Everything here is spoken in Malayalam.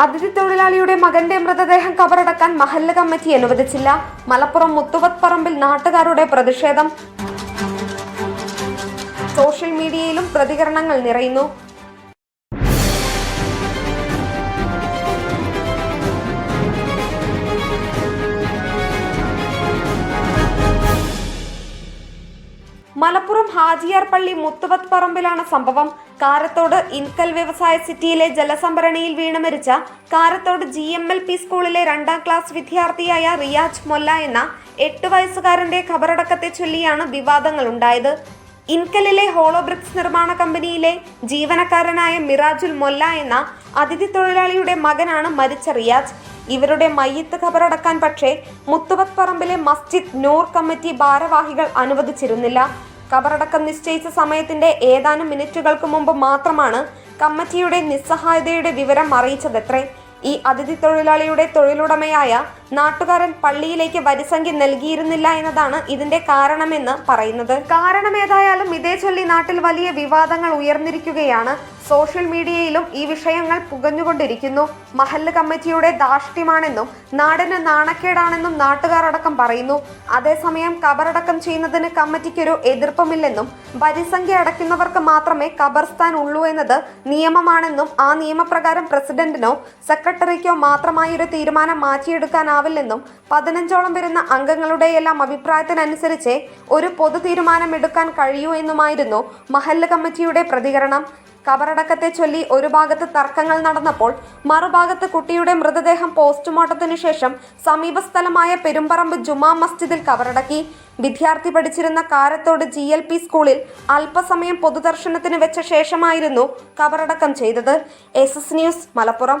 അതിഥി തൊഴിലാളിയുടെ മകന്റെ മൃതദേഹം കബറടക്കാൻ മഹല്ല കമ്മിറ്റി അനുവദിച്ചില്ല. മലപ്പുറം മുത്തുവത് പറമ്പിൽ നാട്ടുകാരുടെ പ്രതിഷേധം. സോഷ്യൽ മീഡിയയിലും പ്രതികരണങ്ങൾ നിറയുന്നു. മലപ്പുറം ഹാജിയാർ പള്ളി മുത്തുവത്ത് പറമ്പിലാണ് സംഭവം. കാരത്തോട് ഇൻകൽ വ്യവസായ സിറ്റിയിലെ ജലസംഭരണിയിൽ വീണ് മരിച്ച Karathode G M L P സ്കൂളിലെ രണ്ടാം ക്ലാസ് വിദ്യാർത്ഥിയായ റിയാജ് മൊല്ല എന്ന എട്ട് വയസ്സുകാരന്റെ ഖബറടക്കത്തെ ചൊല്ലിയാണ് വിവാദങ്ങൾ ഉണ്ടായത്. ഇൻകലിലെ ഹോളോബ്രിക്സ് നിർമ്മാണ കമ്പനിയിലെ ജീവനക്കാരനായ മിറാജുൽ മൊല്ല എന്ന അതിഥി തൊഴിലാളിയുടെ മകനാണ് മരിച്ച റിയാജ്. ഇവരുടെ മയ്യത്ത് ഖബറടക്കാൻ പക്ഷേ മുത്തുവത് പറമ്പിലെ മസ്ജിദ് നൂർ കമ്മിറ്റി ഭാരവാഹികൾ അനുവദിച്ചിരുന്നില്ല. ഖബറടക്കം നിശ്ചയിച്ച സമയത്തിന്റെ ഏതാനും മിനിറ്റുകൾക്ക് മുമ്പ് മാത്രമാണ് കമ്മിറ്റിയുടെ നിസ്സഹായതയുടെ വിവരം അറിയിച്ചതത്രേ. ഈ അതിഥി തൊഴിലാളിയുടെ തൊഴിലുടമയായ നാട്ടുകാരൻ പള്ളിയിലേക്ക് വരിസംഖ്യ നൽകിയിരുന്നില്ല എന്നതാണ് ഇതിന്റെ കാരണമെന്ന് പറയുന്നത്. കാരണമേതായാലും ഇതേ ചൊല്ലി നാട്ടിൽ വലിയ വിവാദങ്ങൾ ഉയർന്നിരിക്കുകയാണ്. സോഷ്യൽ മീഡിയയിലും ഈ വിഷയങ്ങൾ പുകഞ്ഞുകൊണ്ടിരിക്കുന്നു. മഹല്ല് കമ്മിറ്റിയുടെ ധാർഷ്ട്യമാണെന്നും നാടിന് നാണക്കേടാണെന്നും നാട്ടുകാർ അടക്കം പറയുന്നു. അതേസമയം കബറടക്കം ചെയ്യുന്നതിന് കമ്മിറ്റിക്കൊരു എതിർപ്പമില്ലെന്നും വരിസംഖ്യ അടയ്ക്കുന്നവർക്ക് മാത്രമേ കബർസ്ഥാൻ ഉള്ളൂ എന്നത് നിയമമാണെന്നും ആ നിയമപ്രകാരം പ്രസിഡന്റിനോ സെക്രട്ടറിക്കോ മാത്രമായി ഒരു തീരുമാനം മാറ്റിയെടുക്കാനാവില്ലെന്നും പതിനഞ്ചോളം വരുന്ന അംഗങ്ങളുടെയെല്ലാം അഭിപ്രായത്തിനനുസരിച്ച് ഒരു പൊതു തീരുമാനം എടുക്കാൻ കഴിയൂ എന്നുമായിരുന്നു മഹല്ല് കമ്മിറ്റിയുടെ പ്രതികരണം. കബറടക്കത്തെ ചൊല്ലി ഒരു ഭാഗത്ത് തർക്കങ്ങൾ നടന്നപ്പോൾ മറുഭാഗത്ത് കുട്ടിയുടെ മൃതദേഹം പോസ്റ്റ്മോർട്ടത്തിനു ശേഷം സമീപസ്ഥലമായ പെരുമ്പറമ്പ് ജുമാ മസ്ജിദിൽ കബറടക്കി. വിദ്യാർത്ഥി പഠിച്ചിരുന്ന കാരത്തോട് ജി എൽ പി സ്കൂളിൽ അല്പസമയം പൊതുദർശനത്തിന് വെച്ച ശേഷമായിരുന്നു കബറടക്കം ചെയ്തത്. S S news Malappuram.